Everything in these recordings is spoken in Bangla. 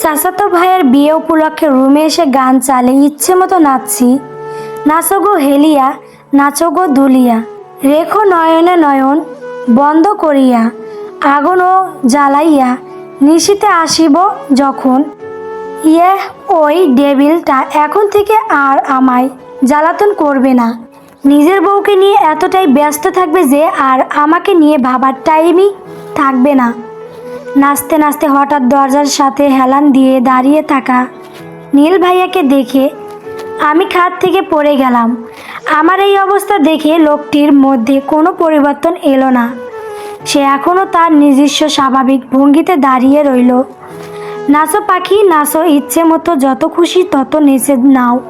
চাচাতো ভাইয়ের বিয়ে উপলক্ষে রুমে এসে গান চালে ইচ্ছে মতো নাচছি। নাচো গো হেলিয়া নাচো গো দুলিয়া রেখো নয়নে নয়ন, বন্ধ করিয়া, আগুন ও জ্বালাইয়া নিশীতে আসিব যখন। ইয়ে ওই ডেবিলটা এখন থেকে আর আমায় জ্বালাতন করবে না। নিজের বউকে নিয়ে এতটাই ব্যস্ত থাকবে যে আর আমাকে নিয়ে ভাবার টাইমই থাকবে না। নাচতে নাচতে হঠাৎ দরজার সাথে হেলান দিয়ে দাঁড়িয়ে থাকা নীল ভাইয়াকে দেখে আমি খাট থেকে পড়ে গেলাম। আমার এই অবস্থা দেখে লোকটির মধ্যে কোনো পরিবর্তন এলো না। সে এখনও তার নিজস্ব স্বাভাবিক ভঙ্গিতে দাঁড়িয়ে রইল। নাচো পাখি, নাচো, ইচ্ছে মতো যত খুশি তত নেচে নাও।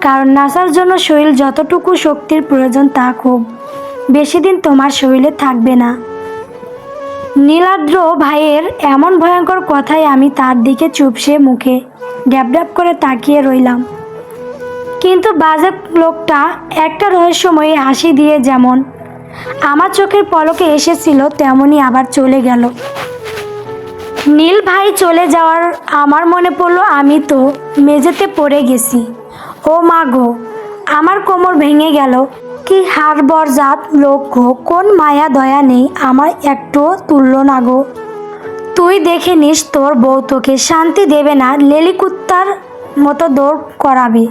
কারণ নাচার জন্য শরীর যতটুকু শক্তির প্রয়োজন তা খুব। বেশি দিন তোমার শরীরে থাকবে না। নীলাদ্র ভাইয়ের এমন ভয়ঙ্কর কথায় আমি তার দিকে চুপসে মুখে ড্যাব ড্যাব করে তাকিয়ে রইলাম। কিন্তু বাজে লোকটা একটা রহস্যময়ী হাসি দিয়ে যেমন আমার চোখের পলকে এসেছিল তেমনই আবার চলে গেল। নীল ভাই চলে যাওয়ার আমার মনে পড়ল, আমি তো মেঝেতে পড়ে গেছি। ও মা গো, আমার কোমর ভেঙে গেল। কি হাড়বর জাত লোক গো? কোন মায়া দয়া নেই আমার একটু তুললো না গো। তুই দেখে নিস তোর বউ তোকে শান্তি দেবে না, লেলিকুত্তার মতো দৌড় করাবে।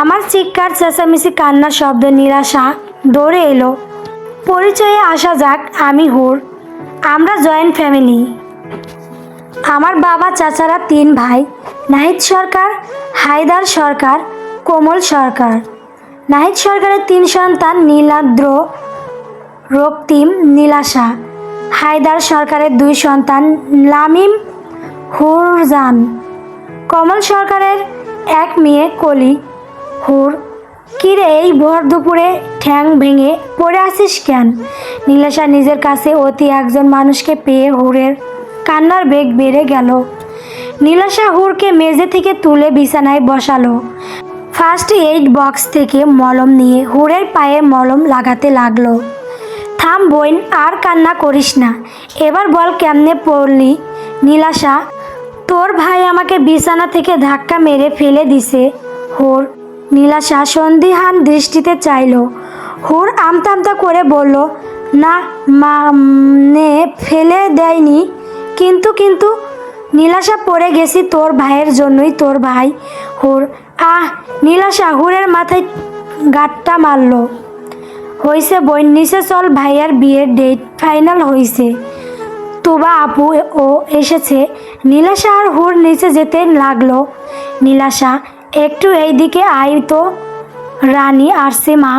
আমার চিৎকার, চেঁচামেচি, কান্নার শব্দ, নিরাশা দৌড়ে এলো। পরিচয়ে আসা যাক, আমি হুর। আমরা জয়েন্ট ফ্যামিলি। আমার বাবা, চাচারা, তিন ভাই, নাহিদ সরকার, হায়দার সরকার, কোমল সরকার। নাহিদ সরকারের তিন সন্তান নীলাদ্র রক্তিম নীলাশা হায়দার সরকারের দুই সন্তান লামিম হুরজান। কমল সরকারের এক মেয়ে কলি হুর। কিরে, এই ভর দুপুরে ঠ্যাং ভেঙে পড়ে আসিস কেন? নীলাশা নিজের কাছে অতি একজন মানুষকে পেয়ে হুরের কান্নার বেগ বেড়ে গেল। নীলাশা হুরকে মেঝে থেকে তুলে বিছানায় বসালো। ফার্স্ট এইড বক্স থেকে মলম নিয়ে হুরের পায়ে মলম লাগাতে লাগল। থাম বোন, আর কান্না করিস না। এবার বল কেমনে পড়লি? নীলাশা, তোর ভাই আমাকে বিছানা থেকে ধাক্কা মেরে ফেলে দিছে। হুর, নীলাশা সন্দিহান দৃষ্টিতে চাইল। হুর আমতা আমতা করে বলল, না মানে ফেলে দেয়নি। কিন্তু কিন্তু, নীলাশা পড়ে গেছি তোর ভাইয়ের জন্যই, তোর ভাই। হুর আহ নীলাশা হুরের মাথায় গাঁটটা মারল। হইছে বই নিচে চল ভাইয়ার বিয়ের ডেট ফাইনাল হয়েছে তুবা আপু ও এসেছে। নীলাশা আর হুর নিচে যেতে লাগল। নীলাশা একটু এইদিকে আই তো। রানী আসছে মা।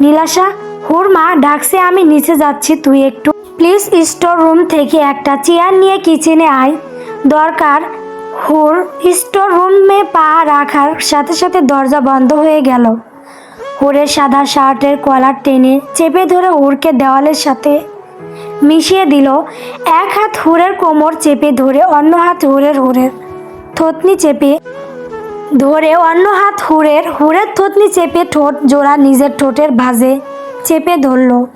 নীলাশা হুর মা ডাকছে, আমি নিচে যাচ্ছি, তুই একটু প্লিজ স্টোর রুম থেকে একটা চেয়ার নিয়ে কিচেনে আয়। দরকার হুর স্টোর রুমে পা রাখার সাথে সাথে দরজা বন্ধ হয়ে গেল। হুরের সাদা শার্টের কলার টেনে চেপে ধরে হুরকে দেওয়ালের সাথে মিশিয়ে দিল। এক হাত হুরের কোমর চেপে ধরে অন্য হাত হুরের হুরের থতনি চেপে ধরে অন্য হাত হুরের হুরের থতনি চেপে ঠোঁট জোড়া নিজের ঠোঁটের ভাঁজে চেপে ধরলো।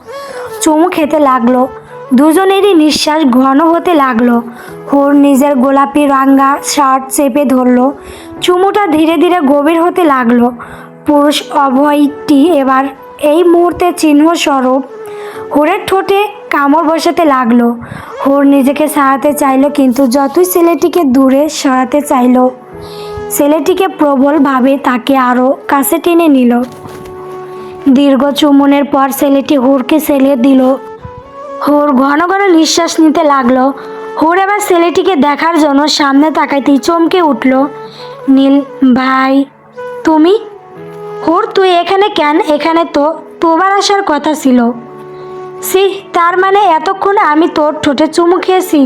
চুমু খেতে লাগল। দুজনেরই নিঃশ্বাস ঘন হতে লাগল। হুর নিজের গোলাপি রাঙ্গা শার্ট চেপে ধরলো। চুমুটা ধীরে ধীরে গভীর হতে লাগল। পুরুষ অভয়টি এবার এই মুহূর্তে চিহ্ন স্বরূপ। হুরের ঠোঁটে কামড় বসাতে লাগল। হুর নিজেকে সারাতে চাইলো, কিন্তু যতই ছেলেটিকে দূরে সরাতে চাইলো, ছেলেটিকে প্রবলভাবে তাকে আরও কাছে টেনে নিল। দীর্ঘ চুমনের পর ছেলেটি হুরকে ছেলে দিল। হুর ঘন ঘন নিঃশ্বাস নিতে লাগল। হুর এবার ছেলেটিকে দেখার জন্য সামনে তাকাইতেই চমকে উঠল। নীল, ভাই, তুমি? হুর, তুই এখানে কেন? এখানে তো তোবার আসার কথা ছিল। সি তার মানে এতক্ষণ আমি তোর ঠোঁটে চুমু খেয়েছি।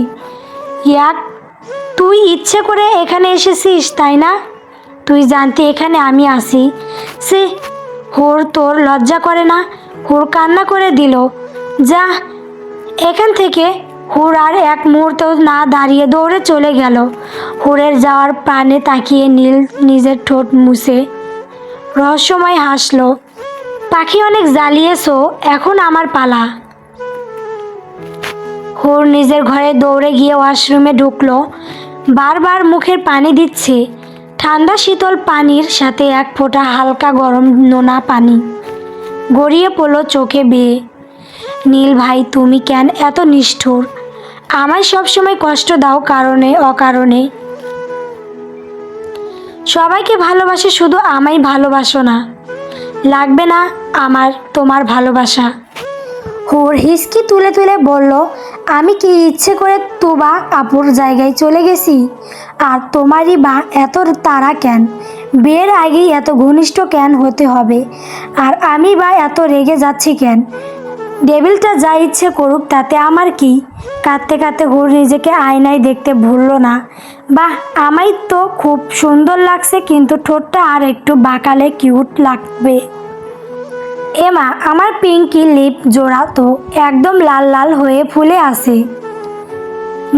ইয়াক, তুই ইচ্ছে করে এখানে এসেছিস, তাই না? তুই জানতে এখানে আমি আসি সে হোর তোর লজ্জা করে না? হোর কান্না করে দিল। যা, এখান থেকে হুর আর এক মুহূর্ত না দাঁড়িয়ে দৌড়ে চলে গেল। হুরের যাওয়ার প্রাণে তাকিয়ে নীল নিজের ঠোঁট মুছে রহস্যময় হাসলো, পাখি অনেক জ্বালিয়েছো, এখন আমার পালা। হুর নিজের ঘরে দৌড়ে গিয়ে ওয়াশরুমে ঢুকলো, বারবার মুখের পানি দিচ্ছে, ঠান্ডা শীতল পানির সাথে এক ফোঁটা হালকা গরম নোনা পানি গড়িয়ে পড়ল চোখে বেয়ে। নীল ভাই, তুমি কেন এত নিষ্ঠুর? আমায় সবসময় কষ্ট দাও কারণে, অকারণে। সবাইকে ভালোবাসে শুধু আমায় ভালোবাসো না। লাগবে না আমার, তোমার ভালোবাসা। হুর হিসকি তুলে তুলে বলল, আমি কি ইচ্ছে করে তুবা আপুর জায়গায় চলে গেছি? আর তোমারই বা এত তারা কেন? বিয়ের আগেই এত ঘনিষ্ঠ কেন হতে হবে? আর আমি বা এত রেগে যাচ্ছি কেন? ডেভিলটা যা ইচ্ছে করুক, তাতে আমার কি? কাঁদতে কাঁদতে হুর নিজেকে আয়নায় দেখতে ভুলল না। বাহ, আমায় তো খুব সুন্দর লাগছে, কিন্তু ঠোঁটটা আর একটু বাঁকালে কিউট লাগবে। এমা, আমার পিঙ্কি লিপ জোড়া তো একদম লাল লাল হয়ে ফুলে আসে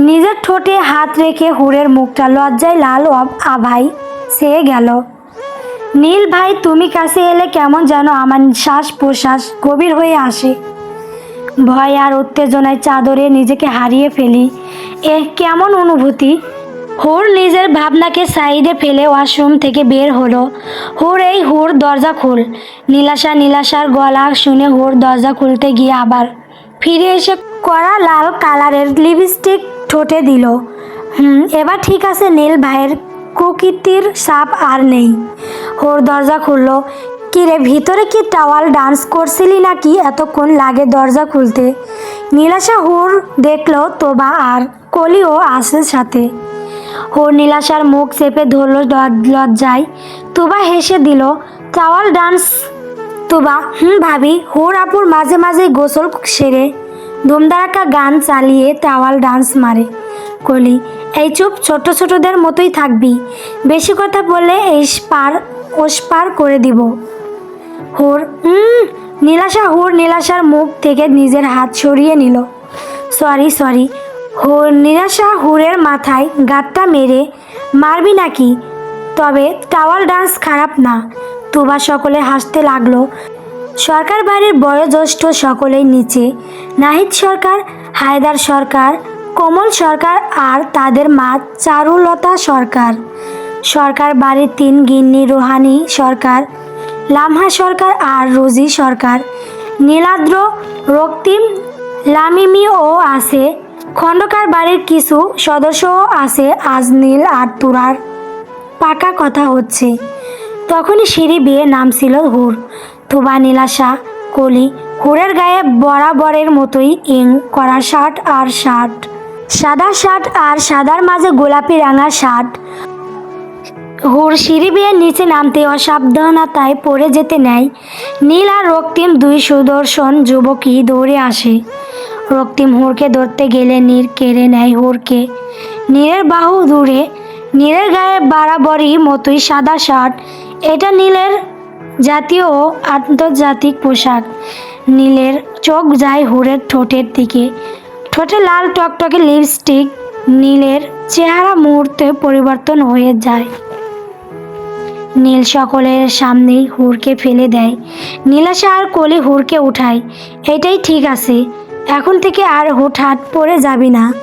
নিজের ঠোঁটে হাত রেখে হুড়ের মুখটা লজ্জায় লাল আভাই সেয়ে গেল। নীল ভাই, তুমি কাছে এলে কেমন যেন আমার শ্বাস প্রশ্বাস গভীর হয়ে আসে। ভয় আর উত্তেজনায় চাদরে নিজেকে হারিয়ে ফেলি। এ কেমন অনুভূতি? হুর নিজের ভাবনাকে সাইডে ফেলে ওয়াশরুম থেকে বের হলো। হুর এই হুর দরজা খুল। নীলাশা নীলাশার গলা শুনে হুর দরজা খুলতে গিয়ে আবার ফিরে এসে কড়া লাল কালারের লিপস্টিক ঠোঁটে দিল। হুম, এবার ঠিক আছে নীল ভাইয়ের কুকীর্তির সাপ আর নেই। ওর দরজা খুললো। কিরে ভিতরে কি টাওয়াল ডান্স করছিলি নাকি? এতক্ষণ লাগে দরজা খুলতে। নীলাশা হুর দেখল, তোবা আর কলিও আসে সাথে। হুর নীলাশার মুখ চেপে ধরলো লজ্জায়। তোবা হেসে দিল, টাওয়াল ডান্স তোবা, হুম ভাবি। হুর আপুর মাঝে মাঝে গোসল সেরে ধুমধারাক্কা গান চালিয়ে টাওয়াল ডান্স মারে। কলি, এই চুপ ছোট ছোটদের মতোই থাকবি। বেশি কথা বললে এই পার, ওস পার করে দিব। হুর হুম নীলাশা হুর নীলাশার মুখ থেকে নিজের হাত সরিয়ে নিল। সরি সরি, হোর নীলাশা হুরের মাথায় গাঁটটা মেরে মারবি নাকি? তবে টাওয়াল ডান্স খারাপ না। তুবা সকলে হাসতে লাগল। সরকার বাড়ির বয়োজ্যেষ্ঠ সকলেই নিচে। নাহিদ সরকার, হায়দার সরকার, কমল সরকার আর তাদের মা চারুলতা সরকার। সরকার বাড়ির তিন গিন্নি রোহানি সরকার লামহা সরকার আর রোজি সরকার। নীলাদ্র, রক্তিম লামিমিও আছে। খন্দকার বাড়ির কিছু সদস্যও আছে আজ নীল আর তুরার। পাকা কথা হচ্ছে, তখনই সিঁড়ি বেয়ে নামছিল হুর। থুবা নীলাশা কলি, হুরের গায়ে বরাবরের মতোই ইং করা শার্ট আর শার্ট। সাদা শার্ট আর সাদার মাঝে গোলাপি রাঙা শার্ট। হুর সিঁড়ি বেয়ে নিচে নামতে অসাবধানতায় পড়ে যেতে নেয়। নীল আর রক্তিম দুই সুদর্শন যুবকই দৌড়ে আসে। রক্তিম হুরকে ধরতে গেলে নীর কেড়ে নেয় হুরকে। নীরের বাহু দূরে নীলের গায়ে বাড়াবড়ি মতোই সাদা শার্ট। এটা নীলের জাতীয় ও আন্তর্জাতিক পোশাক। নীলের চোখ যায় হুরের ঠোঁটের দিকে। ঠোঁটে লাল টকটকে লিপস্টিক। নীলের চেহারা মুহূর্তে পরিবর্তন হয়ে যায়। নীল সকলের সামনেই হুরকে ফেলে দেয়। নীলাশা আর কলি হুরকে উঠায়। এটাই ঠিক আছে। এখন থেকে আর হুটহাট পড়ে যাবি না।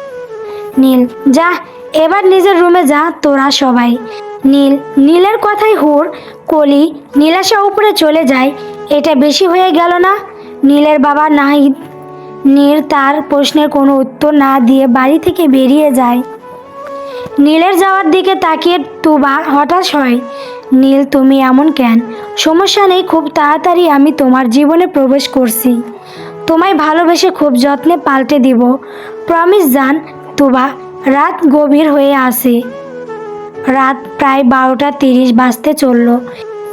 নীল, যা, এবার নিজের রুমে যা, তোরা সবাই। নীল, নীলের কথাই হুর, কলি, নীলাশা উপরে চলে যায়। এটা বেশি হয়ে গেল না? নীলের বাবা নাহিদ নীল তার প্রশ্নের কোনো উত্তর না দিয়ে বাড়ি থেকে বেরিয়ে যায়। নীলের যাওয়ার দিকে তাকিয়ে তুবা হতাশ হয়। নীল, তুমি এমন কেন? সমস্যা নেই, খুব তাড়াতাড়ি আমি তোমার জীবনে প্রবেশ করছি। তোমায় ভালোবেসে খুব যত্নে পাল্টে দিব। প্রমিস জান, তোবা, রাত গভীর হয়ে আসে রাত প্রায় বারোটা তিরিশ বাজতে চলল।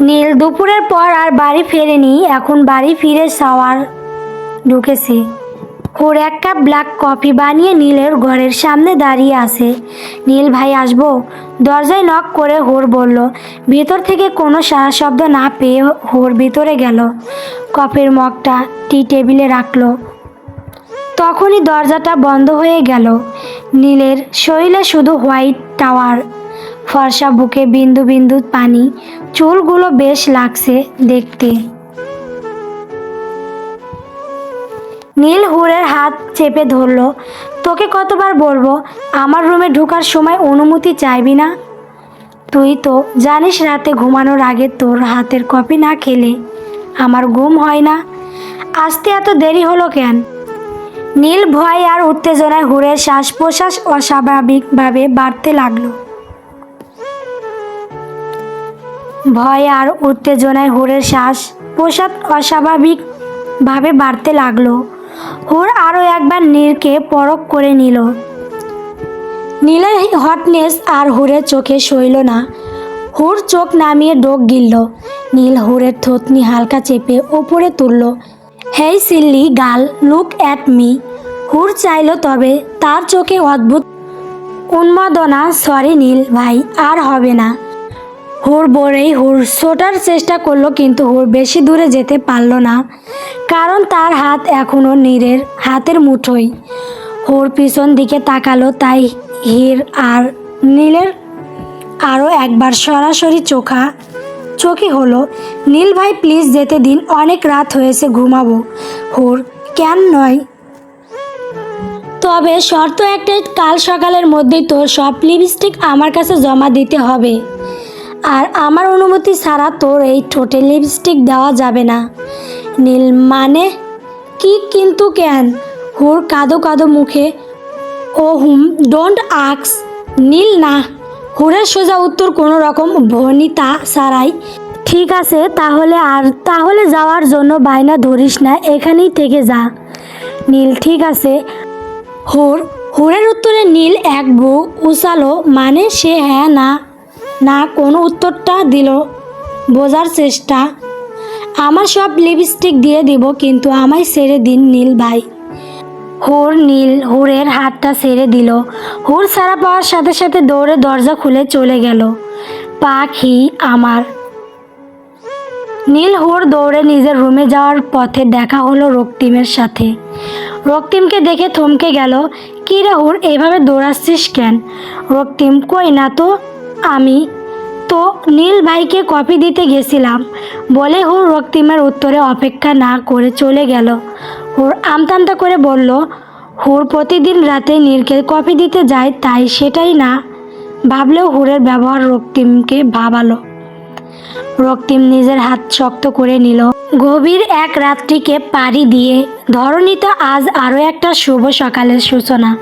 নীল, দুপুরের পর আর বাড়ি ফেরেনি, এখন বাড়ি ফিরে শাওয়ার ঢুকেছে। ওর এক কাপ ব্ল্যাক কফি বানিয়ে নীলের ঘরের সামনে দাঁড়িয়ে আছে। নীল, ভাই, আসব? দরজায় নক করে হোর বলল। ভেতর থেকে কোনো সারা শব্দ না পেয়ে হোর ভিতরে গেল। কফির মগটা টি টেবিলে রাখল। তখনই দরজাটা বন্ধ হয়ে গেল। নীলের শরীরে শুধু হোয়াইট টাওয়ার, ফর্সা বুকে বিন্দু বিন্দু পানি, চুলগুলো বেশ লাগছে দেখতে। নীল হুরের হাত চেপে ধরলো, তোকে কতবার বলব, আমার রুমে ঢোকার সময় অনুমতি চাইবি না? তুই তো জানিস রাতে ঘুমানোর আগে তোর হাতের কপি না খেলে আমার ঘুম হয় না। আসতে এত দেরি হলো কেন? নীল ভয় আর উত্তেজনায় হুড়ের শ্বাস প্রশ্বাস অস্বাভাবিকভাবে বাড়তে লাগল। ভয় আর উত্তেজনায় হুড়ের শ্বাস প্রসাদ অস্বাভাবিকভাবে বাড়তে লাগল। হুর আরও একবার নীলকে পরখ করে নিল। নীলের হটনেস আর হুরের চোখে সইল না। হুর চোখ নামিয়ে ডোক গিলল। নীল হুরের থতনি হালকা চেপে ওপরে তুলল। হেই সিল্লি গাল, লুক অ্যাট মি। হুর চাইল তবে তার চোখে অদ্ভুত উন্মাদনা। সরি নীল ভাই, আর হবে না। হুর বলেই হুর ছোটার চেষ্টা করল কিন্তু হুর বেশি দূরে যেতে পারল না। কারণ তার হাত এখনও নীরের হাতের মুঠোই হুর পিছন দিকে তাকালো, তাই হির আর নীলের আরও একবার সরাসরি চোখা চোখই হলো, নীল ভাই প্লিজ যেতে দিন, অনেক রাত হয়েছে, ঘুমাবো। হুর, কেন নয়? তবে শর্ত একটাই, কাল সকালের মধ্যেই তোর সব লিপস্টিক আমার কাছে জমা দিতে হবে। আর আমার অনুমতি ছাড়া তোর এই ঠোঁটে লিপস্টিক দেওয়া যাবে না। নীল মানে? কি কিন্তু কেন? হুর কাদো কাদো মুখে। ও হুম ডোন্ট আক্স নীল না। হুরের সোজা উত্তর কোনো রকম ভনিতা ছাড়াই। ঠিক আছে, তাহলে আর তাহলে যাওয়ার জন্য বায়না ধরিস না, এখানেই থেকে যা। নীল, ঠিক আছে। হুর হুরের উত্তরে নীল এক বু উচালো মানে সে হ্যাঁ না। না কোনো উত্তরটা দিল। বোঝার চেষ্টা। আমার সব লিপস্টিক দিয়ে দিব, কিন্তু আমায় ছেড়ে দিন নীল ভাই। হুর নীল, হুরের হাতটা ছেড়ে দিল। হুর ছাড়া পাওয়ার সাথে সাথে দৌড়ে দরজা খুলে চলে গেল। পাখি আমার। নীল হুর দৌড়ে নিজের রুমে যাওয়ার পথে দেখা হলো রক্তিমের সাথে। রক্তিমকে দেখে থমকে গেল, কী রে হুর, এভাবে দৌড়াচ্ছিস কেন? রক্তিম, কই না তো? আমি তো নীল ভাইকে কপি দিতে গেছিলাম। বলে হুর রক্তিমের উত্তরে অপেক্ষা না করে চলে গেল। হুর আমতামতা করে বলল, হুর প্রতিদিন রাতে নীলকে কপি দিতে যায়, তাই সেটাই না। ভাবলেও হুরের ব্যবহার রক্তিমকে ভাবালো। রক্তিম নিজের হাত শক্ত করে নিল। গভীর এক রাত্রিকে পাড়ি দিয়ে ধরণীতে আজ আরও একটা শুভ সকালের সূচনা।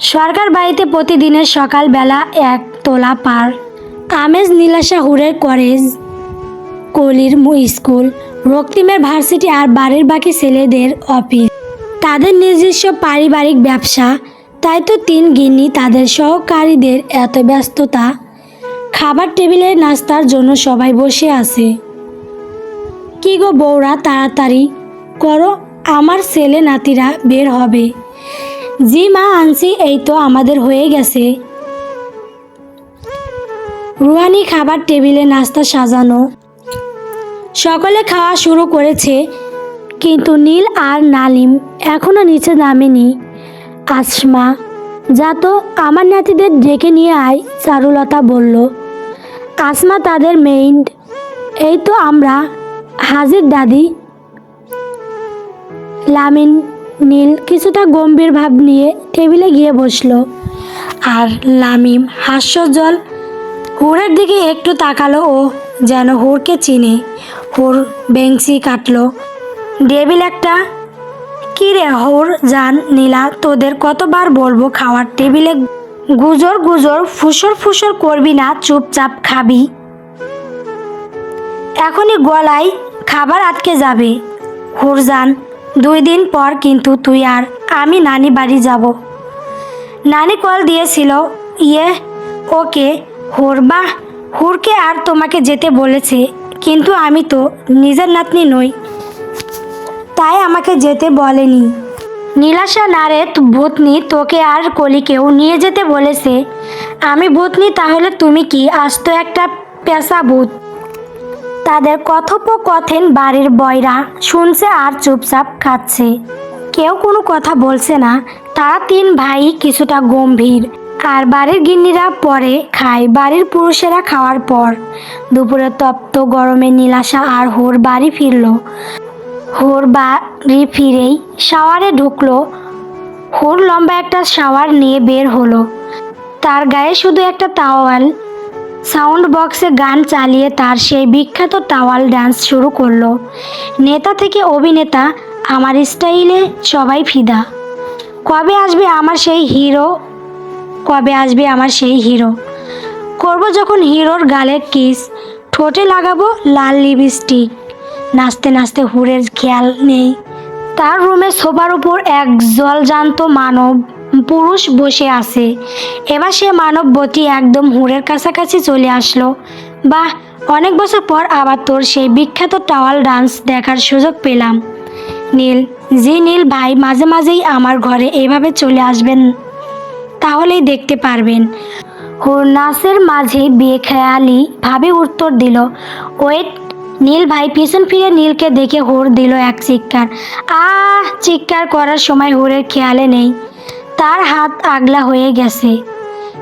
সরকার বাড়িতে প্রতিদিনের সকালবেলা এক তোলা পার। আমেজ নীলাশা হুরের কলেজ, কলির স্কুল, রক্তিমের ভার্সিটি আর বাড়ির বাকি ছেলেদের অফিস। তাদের নিজস্ব পারিবারিক ব্যবসা, তাই তো তিন গিন্নি তাদের সহকারীদের এত ব্যস্ততা। খাবার টেবিলে নাস্তার জন্য সবাই বসে আছে। কি গো বৌরা তাড়াতাড়ি করো, আমার ছেলে নাতিরা বের হবে। জি মা, আনছি, এই তো আমাদের হয়ে গেছে। রুহানি খাবার টেবিলে নাস্তা সাজানো। সকলে খাওয়া শুরু করেছে, কিন্তু নীল আর নালিম এখনও নিচে নামেনি। আসমা যা তো আমার নাতিদের ডেকে নিয়ে আয়, চারুলতা বলল। আসমা তাদের মেইন এই তো আমরা, হাজির দাদি। লামিন নীল কিছুটা গম্ভীর ভাব নিয়ে টেবিলে গিয়ে বসল। আর লামিম হাস্যজল হুরের দিকে একটু তাকালো ও যেন হুরকে চিনে। হুর বেংসি কাটলো। ডেবিল একটা কি রে হুর জান নীলা, তোদের কতবার বলব খাওয়ার টেবিলে গুজর গুজর ফুসর ফুসর করবি না, চুপচাপ খাবি। এখনই গলায় খাবার আটকে যাবে। হুরজান দুই দিন পর কিন্তু তুই আর আমি নানি বাড়ি যাব। নানি কল দিয়েছিল ইয়ে ওকে, হুর, বাহ, হুরকে আর তোমাকে যেতে বলেছে, কিন্তু আমি তো নিজের নাতনি নই। তাই আমাকে যেতে বলেনি। নীলাশা নারেত ভূতনি তোকে আর কলিকেও নিয়ে যেতে বলেছে। আমি ভূতনি, তাহলে তুমি কি আস্ত একটা পেশা ভূত? তাদের কথোপকথন বাড়ির বয়রা শুনছে আর চুপচাপ খাচ্ছে। কেউ কোনো কথা বলছে না। তারা তিন ভাই কিছুটা গম্ভীর। আর বাড়ির গিন্নিরা পরে খায়। বাড়ির পুরুষেরা খাওয়ার পর দুপুরে তপ্ত গরমে নীলাশা আর হোর বাড়ি ফিরল। হোর বাড়ি ফিরেই শাওয়ারে ঢুকলো। হুর লম্বা একটা শাওয়ার নিয়ে বের হলো। তার গায়ে শুধু একটা তাওয়াল সাউন্ড বক্সে গান চালিয়ে তার সেই বিখ্যাত টাওয়াল ডান্স শুরু করল। নেতা থেকে অভিনেতা, আমার স্টাইলে সবাই ফিদা। কবে আসবে আমার সেই হিরো? কবে আসবে আমার সেই হিরো? করব যখন হিরোর গালে কিস, ঠোঁটে লাগাবো লাল লিপস্টিক। নাচতে নাচতে হুরের খেয়াল নেই। তার রুমে সোফার উপর এক জলজান্ত মানব। পুরুষ বসে আছে। এবার সে মানববতী একদম হুরের কাছাকাছি চলে আসলো। বাহ, অনেক বছর পর আবার তোর সেই বিখ্যাত টাওয়াল ডান্স দেখার সুযোগ পেলাম। নীল, জি নীল ভাই, মাঝে মাঝেই আমার ঘরে এভাবে চলে আসবেন, তাহলেই দেখতে পারবেন। হুরনাসের মাঝে বিয়ে খেয়ালি ভাবে উত্তর দিল। ওয়েট, নীল ভাই পিছন ফিরে নীলকে দেখে হুর দিল এক চিৎকার। আহ, চিৎকার করার সময় হুরের খেয়ালে নেই। তার হাত আগলা হয়ে গেছে।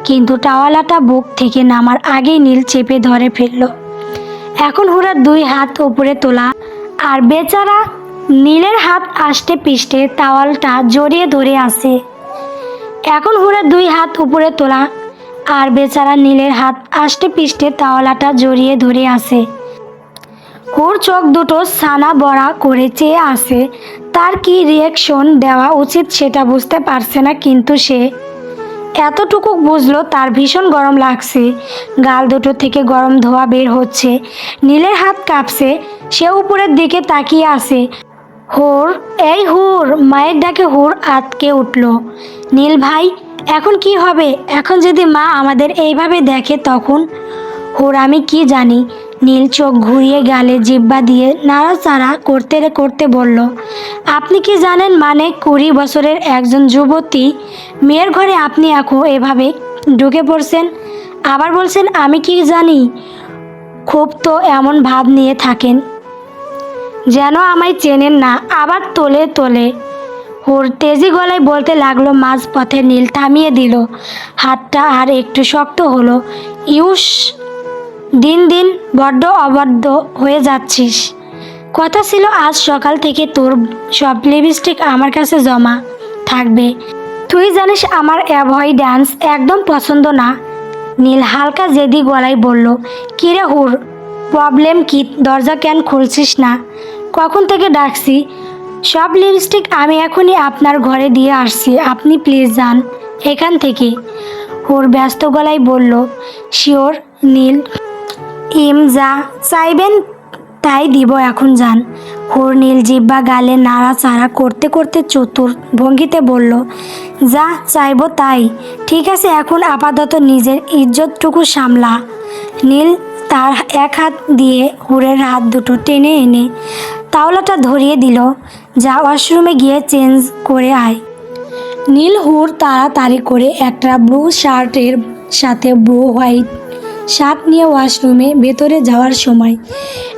কিন্তু টাওয়ালাটা বুক থেকে নামার আগেই নীল চেপে ধরে ফেলল। এখন হুরার দুই হাত উপরে তোলা আর বেচারা নীলের হাত আষ্টে পিষ্টে তাওয়ালটা জড়িয়ে ধরে আছে। এখন হুরার দুই হাত উপরে তোলা আর বেচারা নীলের হাত আষ্টে পিষ্টে তাওয়ালাটা জড়িয়ে ধরে আছে। ওর চোখ দুটো সানা বড়া করে চেয়ে আছে তার কি রিয়াকশন দেওয়া উচিত সেটা বুঝতে পারছে না কিন্তু সে। এতটুকু বুঝলো তার ভীষণ গরম লাগছে। গাল দুটো থেকে গরম ধোয়া বের হচ্ছে। নীলের হাত কাঁপছে। সে উপরের দিকে তাকিয়ে আছে। হুর, এই হুর, মায়ের ডাকে হুর আতকে উঠল। নীল ভাই, এখন কি হবে? এখন যদি মা আমাদের এইভাবে দেখে তখন? হুর, আমি কি জানি? নীল চোখ ঘুরিয়ে গালে জিব্বা দিয়ে নাড়াচাড়া করতে করতে বলল, আপনি কি জানেন মানে কুড়ি বছরের একজন যুবতী? মেয়ের ঘরে আপনি এখন এভাবে ঢুকে পড়ছেন। আবার বলছেন, আমি কি জানি? খুব তো এমন ভাব নিয়ে থাকেন। যেন আমায় চেনেন না। আবার তোলে তোলে ওর তেজি গলায় বলতে লাগল মাঝ পথে নীল থামিয়ে দিল। হাতটা আর একটু শক্ত হলো। ইউস দিন দিন বড্ড অবাধ্য হয়ে যাচ্ছিস। কথা ছিল আজ সকাল থেকে তোর সব লিপস্টিক আমার কাছে জমা থাকবে। তুই জানিস আমার অ্যাভয় ডান্স একদম পছন্দ না। নীল হালকা জেদি গলায় বলল কিরে হুর, প্রবলেম কি? দরজা কেন খুলছিস না? কখন থেকে ডাকছি? সব লিপস্টিক আমি এখনই আপনার ঘরে দিয়ে আসছি। আপনি প্লিজ যান এখান থেকে। হুর ব্যস্ত গলায় বলল, শিওর, নীল। ইম যা চাইবেন তাই দিব এখন যান। হুর নীল জিব্বা গালে নাড়াচাড়া করতে করতে চতুর ভঙ্গিতে বলল, যা চাইব তাই। ঠিক আছে, এখন আপাতত নিজের ইজ্জতটুকু সামলা। নীল তার এক হাত দিয়ে হুরের হাত দুটো টেনে এনে তাওলাটা ধরিয়ে দিল। যা ওয়াশরুমে গিয়ে চেঞ্জ করে আয়। নীল হুর তাড়াতাড়ি করে একটা ব্লু শার্টের সাথে ব্লু হোয়াইট শার্ট নিয়ে ওয়াশরুমে ভেতরে যাওয়ার সময়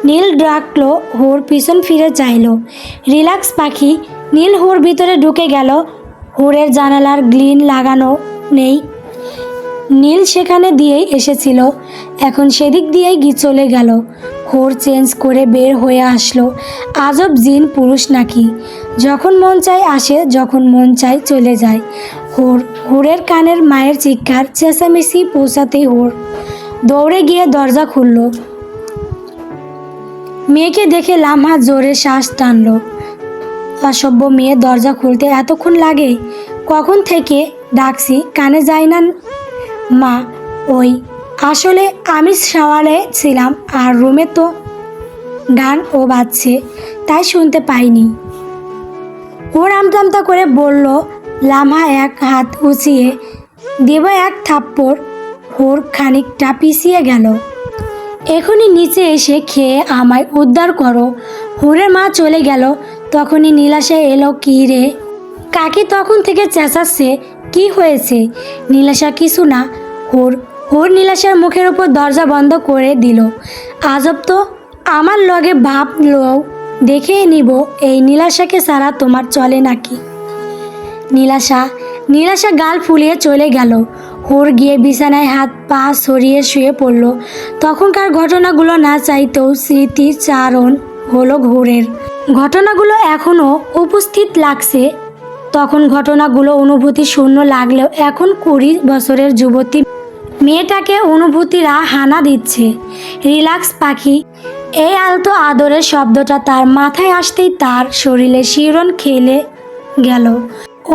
নীল ডাকলো হুর পিছন ফিরে চাইলো। রিল্যাক্স পাখি নীল হুর ভিতরে ঢুকে গেল। হুরের জানালার গ্লিন লাগানো নেই। নীল সেখানে দিয়েই এসেছিল। এখন সেদিক দিয়েই গি চলে গেল। হোর চেঞ্জ করে বের হয়ে আসলো। আজব জিন পুরুষ নাকি। যখন মন চায় আসে, যখন মন চায় চলে যায়। হোর, হোরের কানের মায়ের চিৎকার চেঁচামেচি পৌঁছাতেই হোর দৌড়ে গিয়ে দরজা খুলল। মেয়েকে দেখে লামহা জোরে শ্বাস টানলো। অসভ্য মেয়ে দরজা খুলতে এতক্ষণ লাগে? কখন থেকে? ডাকছি, কানে যায় না। মা, ওই, আসলে আমি শাওয়ারে ছিলাম আর রুমে তো গান ও বাজছে, তাই শুনতে পাইনি। ওর আমতামতা করে বলল লামা এক হাত উঁচিয়ে দেব এক থাপ্পড় ওর খানিকটা পিছিয়ে গেল। এখনই নিচে এসে খেয়ে আমায় উদ্ধার করো। হুরের মা চলে গেল। তখনই নীলাশা এলো, কি রে? কাকি তখন থেকে চেঁচাচ্ছে? কি হয়েছে? নীলাশা, কিছু না। হুর হুর নীলাশার মুখের উপর দরজা বন্ধ করে দিল। আজব তো! আমার লগে ভাব লো দেখে নিব, এই নীলাশাকে সারা তোমার চলে নাকি? নীলাশা নীলাশা গাল ফুলিয়ে চলে গেল। হুর গিয়ে বিছানায় হাত পা সরিয়ে শুয়ে পড়ল। তখনকার ঘটনাগুলো না চাইতেও স্মৃতিচারণ হলো ঘোরের। ঘটনাগুলো এখনও উপস্থিত লাগছে। তখন ঘটনাগুলো অনুভূতি শূন্য লাগলেও এখন কুড়ি বছরের যুবতী মেয়েটাকে অনুভূতিরা হানা দিচ্ছে। রিল্যাক্স পাখি, এই আলতো আদরের শব্দটা তার মাথায় আসতেই তার শরীরে শিরণ খেলে গেল।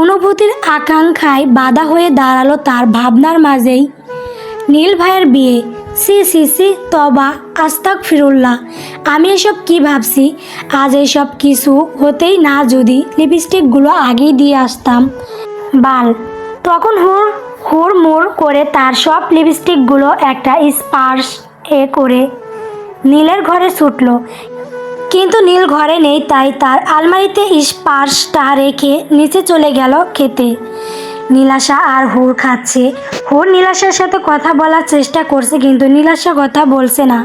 অনুভূতির আকাঙ্ক্ষায় বাধা হয়ে দাঁড়াল তার ভাবনার মাঝেই। নীল ভাইয়ের বিয়ে। সি সি সি, তবা আস্তাক ফিরুল্লাহ আমি এসব কি ভাবছি? আজ এসব কিছু হতেই না যদি লিপস্টিকগুলো আগেই দিয়ে আসতাম। বাল। তখন হুড় হুড় মুড় করে তার সব লিপস্টিকগুলো একটা স্পার্শ এ করে নীলের ঘরে ছুটল। কিন্তু নীল ঘরে নেই, তাই তার আলমারিতে স্পার্শটা রেখে নিচে চলে গেল খেতে। নীলাশা আর হুর খাচ্ছে। হুর নীলাশার সাথে কথা বলার চেষ্টা করছে, কিন্তু নীলাশা কথা বলছে না।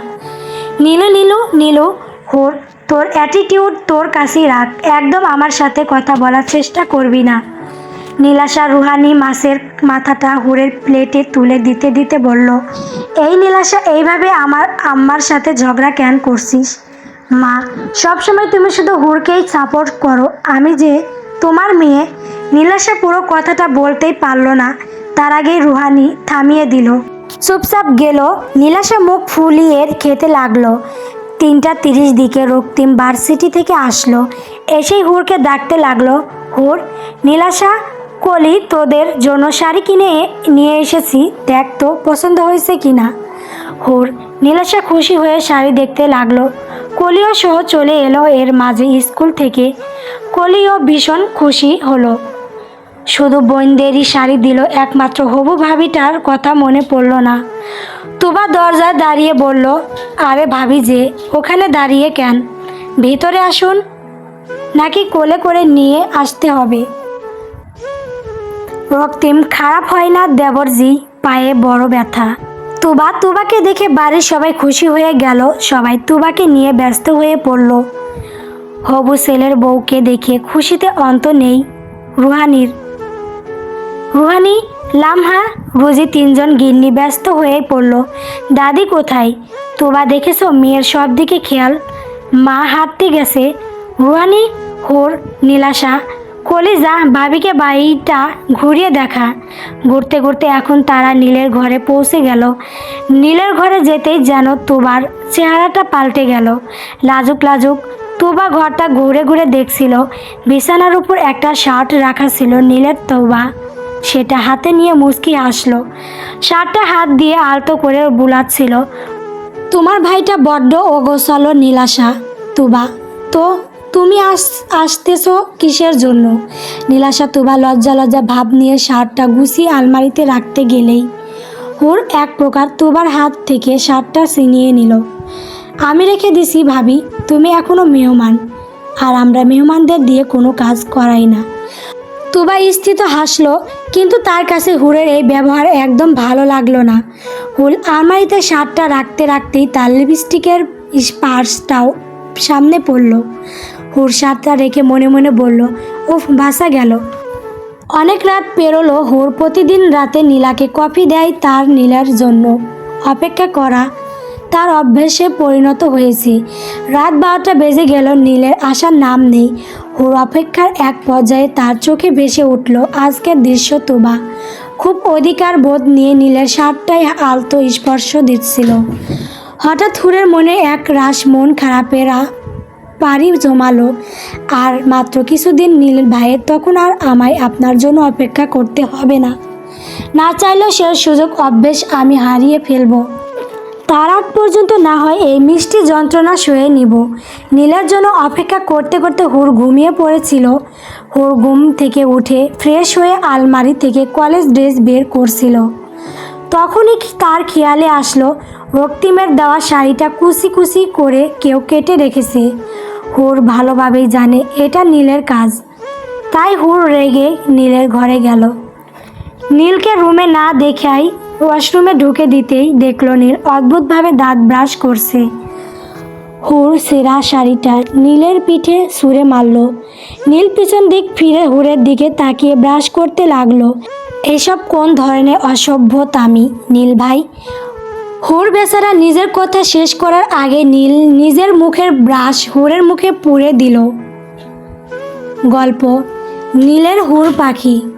নীলু নীলু নীলু, হুর, তোর অ্যাটিটিউড তোর কাছেই রাখ, একদম আমার সাথে কথা বলার চেষ্টা করবি না। নীলাশা রুহানি মাছের মাথাটা হুরের প্লেটে তুলে দিতে দিতে বলল, এই নীলাশা, এইভাবে আমার আম্মার সাথে ঝগড়া কেন করছিস? মা, সবসময় তুমি শুধু হুরকেই সাপোর্ট করো। আমি যে তোমার মেয়ে, নীলাশা পুরো কথাটা বলতেই পারল না। তার আগেই রুহানি থামিয়ে দিল। চুপচাপ গেল, নীলাশা মুখ ফুলিয়ে খেতে লাগল। তিনটা তিরিশ দিকে রক্তিম ভার্সিটি থেকে আসলো। এসেই হুরকে ডাকতে লাগল, হুর, নীলাশা, কলি, তোদের জন্য শাড়ি কিনে নিয়ে এসেছি। দেখ তো, পছন্দ হয়েছে কিনা? হুর নীলাশা খুশি হয়ে শাড়ি দেখতে লাগল। কলিও সহ চলে এলো এর মাঝে স্কুল থেকে। কলিও ভীষণ খুশি হলো। শুধু বোনদেরই শাড়ি দিল, একমাত্র হবু ভাবিটার কথা মনে পড়ল না। তুবা দরজায় দাঁড়িয়ে বলল, আরে ভাবি যে, ওখানে দাঁড়িয়ে কেন? ভিতরে আসুন। নাকি কোলে করে নিয়ে আসতে হবে? রক্তিম, খারাপ হয় না দেবরজি, পায়ে বড় ব্যথা। তুবা তুবাকে দেখে বাড়ির সবাই খুশি হয়ে গেল। সবাই তুবাকে নিয়ে ব্যস্ত হয়ে পড়ল। হবু সেলের বউকে দেখে খুশিতে অন্ত নেই রুহানির। রুহানি লামহা রোজি তিনজন গিন্নি ব্যস্ত হয়ে পড়ল। দাদি কোথায়? তোবা দেখেছ মেয়ের সব দিকে খেয়াল? মা হাঁটতে গেছে। রুহানি, হোর, নীলাশা কলিজা ভাবিকে বাড়িটা ঘুরিয়ে দেখা। ঘুরতে ঘুরতে এখন তারা নীলের ঘরে পৌঁছে গেল। নীলের ঘরে যেতেই যেন তোবার চেহারাটা পাল্টে গেল। লাজুক লাজুক তোবা ঘরটা ঘুরে ঘুরে দেখছিল। বিছানার উপর একটা শার্ট রাখা ছিল নীলের তোবা। সেটা হাতে নিয়ে মুচকি আসলো শার্টটা হাত দিয়ে আলতো করে বুলাচ্ছিল। তোমার ভাইটা বড্ড অগোছালো নীলাশা, তুবা। তো তুমি আস, আসতেছো কিসের জন্য? নীলাশা তোবা লজ্জা লজ্জা ভাব নিয়ে শার্টটা গুছিয়ে আলমারিতে রাখতে গেলেই হুর এক প্রকার তোবার হাত থেকে শার্টটা ছিনিয়ে নিল। আমি রেখে দিছি ভাবি, তুমি এখনও মেহমান। আর আমরা মেহমানদের দিয়ে কোনো কাজ করাই না। তুবা স্থিত হাসলো, কিন্তু তার কাছে হুরের এই ব্যবহার একদম ভালো লাগল না। হুল আলমারিতে শার্টটা রাখতে রাখতেই তার লিপস্টিকের স্পার্সটাও সামনে পড়ল। হুর শার্টটা রেখে মনে মনে বলল, উফ ভাসা গেল। অনেক রাত পেরোলো, হুর প্রতিদিন রাতে নীলাকে কফি দেয় তার নীলার জন্য। অপেক্ষা করা, তার অভ্যেসে পরিণত হয়েছে। রাত বারোটা বেজে গেল, নীলের আসার নাম নেই। ওর অপেক্ষার এক পর্যায়ে তার চোখে ভেসে উঠল আজকের দৃশ্য তোবা। খুব অধিকার বোধ নিয়ে নীলের শার্টটায় আলতো স্পর্শ দিচ্ছিল। হঠাৎ হুরের মনে এক রাস মন খারাপেরা পারি জমালো। আর মাত্র কিছুদিন নীল ভাইয়ের তখন আর আমায় আপনার জন্য অপেক্ষা করতে হবে না। না চাইলেও সে সুযোগ অভ্যেস আমি হারিয়ে ফেলব। তার আগ পর্যন্ত না হয় এই মিষ্টি যন্ত্রণা সয়ে নিব। নীলার জন্য অপেক্ষা করতে করতে হুর ঘুমিয়ে পড়েছিল। হুর ঘুম থেকে উঠে ফ্রেশ হয়ে আলমারি থেকে কলেজ ড্রেস বের করছিল। তখনই তার খেয়ালে আসলো। রক্তিমের দেওয়া শাড়িটা কুচি কুচি করে কেউ কেটে রেখেছে। হুর ভালোভাবেই জানে এটা নীলের কাজ। তাই হুর রেগে নীলের ঘরে গেল। নীলকে রুমে না দেখাই ওয়াশরুমে ঢুকে দিতেই দেখল নীল অদ্ভুতভাবে দাঁত ব্রাশ করছে। হুর সেরা শাড়িটা নীলের পিঠে সুরে মারল। নীল পিছন দিক ফিরে হুরের দিকে তাকিয়ে ব্রাশ করতে লাগল। এসব কোন ধরনের অসভ্যতামি নীল ভাই হুর বেচারা নিজের কথা শেষ করার আগে নীল নিজের মুখের ব্রাশ হোরের মুখে পুড়ে দিল। গল্প, নীলের হুর পাখি।